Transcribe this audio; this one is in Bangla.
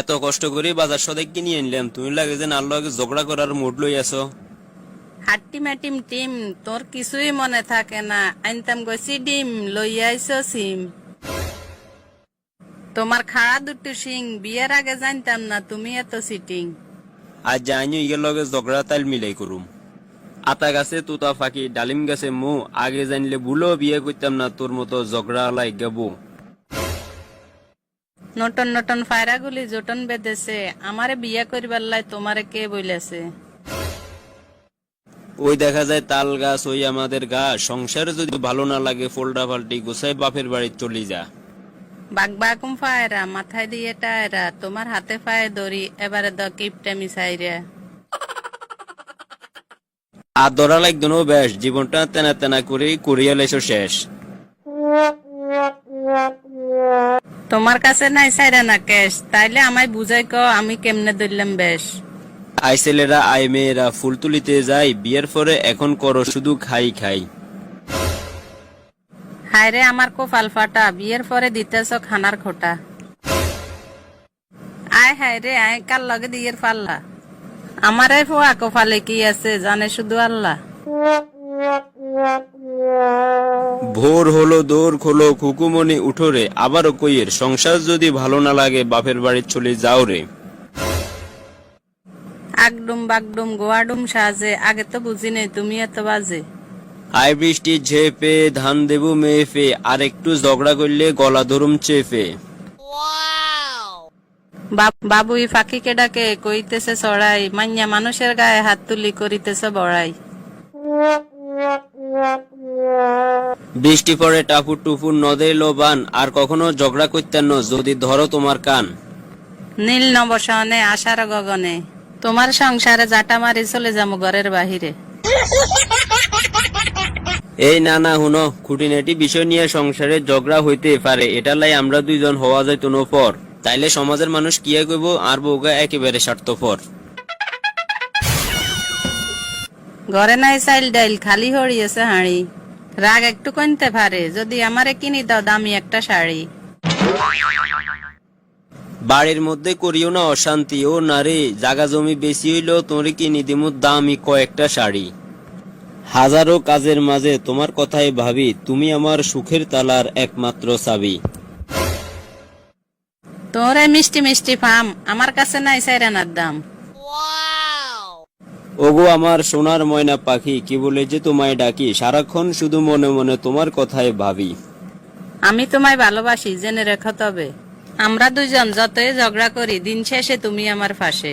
এত কষ্ট করে বাজার সদাই কিনে আনলাম। তুমি লাগে যে নার লগে ঝগড়া করার মুড লই আছো। হাট্টি মাটিম টিম তোর কিছুই মনে থাকে না। আনতাম গেছি ডিম লইয়া আইসো সিম। তোমার খাড়া দুটো সিং বিয়ের আগে জানতাম না তুমি এত সিটিং আজ জানি ইয়ের লগে ঝগড়া তাল মিলাই করুম। আতা গাছে তুতা ফাঁকি ডালিম গাছে মু আগে জানলে ভুলো বিয়ে করতাম না তোর মতো ঝগড়া লাই গাবো নটন নটন ফায়রা গুলি জোটন বেঁধেছে। আমারে বিয়া করিবার লাই তোমারে কে বইলেছে? ওই দেখা যায় তাল গাছ ওই আমাদের গাছ। সংসারে যদি ভালো না লাগে ফোল্ডা পাল্টি গোসাই বাপের বাড়ি চলে যা। বাগ বাকুম ফায়রা মাথায় দিয়ে টায়রা। তোমার হাতে পায়ে দড়ি এবারে দ কিপটা মিসাইরা আর ধরা লাগতো বেশ জীবনটা তেনা তেনা করে করিয়া লেছো শেষ। তোমার কাছে নাই সাইরা না ক্যাশ? তাইলে আমায় বুঝাই ক আমি কেমনে ধরলাম বেশ? আই ছেলেরা আই মেয়েরা ফুল তুলিতে যাই বিয়ের পরে এখন করো শুধু খাই খাই। হায় রে আমার কোফাল ফাটা বিয়ের পরে দিতেছ খানার খোটা। আয় হায় রে আয় কাল লগে দিয়ের পাল্লা? আমার এই ফোয়া কোফালে কি আছে জানে শুধু আল্লাহ। ভোর হলো দৌড় খোলো খুকুমনি উঠোরে আবারও কইয়ের সংসার যদি ভালো না লাগে বাপের বাড়ি চলে যাও রে। আগডুম বাগডুম গোয়াডুম সাজে আগে তো বুঝি নেই তুমি এত বাজে। আই বৃষ্টি ঝেপে ধান দেবু মেফে আর একটু ঝগড়া করলে গলা ধরুম চেপে। বাবুই ফাঁকিকে ডাকে কইতেছে চড়াই মাইয়া মানুষের গায়ে হাত তুলি করিতেছে বড়াই। বৃষ্টি পরে টাপুর টুপুর নদে লোবান আর কখনো ঝগড়া করতেন না যদি ধরো তোমার কান। নীল নবসনে আশার গগনে তোমার সংসারে জাটা মারি চলে যাব ঘরের বাহিরে। এই না না হুনো খুঁটিনাটি বিষয় নিয়ে সংসারে ঝগড়া হইতে পারে এটা লাই আমরা দুইজন হওয়া যায় তুনো পর। তাইলে সমাজের মানুষ কিয়া কইব আর বউগা একেবারে স্বার্থপর। ঘরে নাই চাইল ডাইল খালি হরিয়েছে হাঁড়ি। রাগ একটু কমতে পারে যদি আমারে কিনি দাও দামি একটা শাড়ি। বাড়ির মধ্যে করিও না অশান্তি ও নারে জাগা জমি বেশি হইলেও তোরে কিনি দিমু দামি কয়েকটা শাড়ি। হাজারো কাজের মাঝে তোমার কথাই ভাবি তুমি আমার সুখের তালার একমাত্র চাবি। তোরে মিষ্টি মিষ্টি ফাম আমার কাছে নাই সাইরানার দাম। ওগো আমার সোনার ময়না পাখি, কি বলে যে তোমায় ডাকি? সারাক্ষণ শুধু মনে মনে তোমার কথাই ভাবি। আমি তোমায় ভালোবাসি, জেনে রেখো তবে। আমরা দুজন যতই ঝগড়া করি, দিন শেষে তুমি আমার পাশে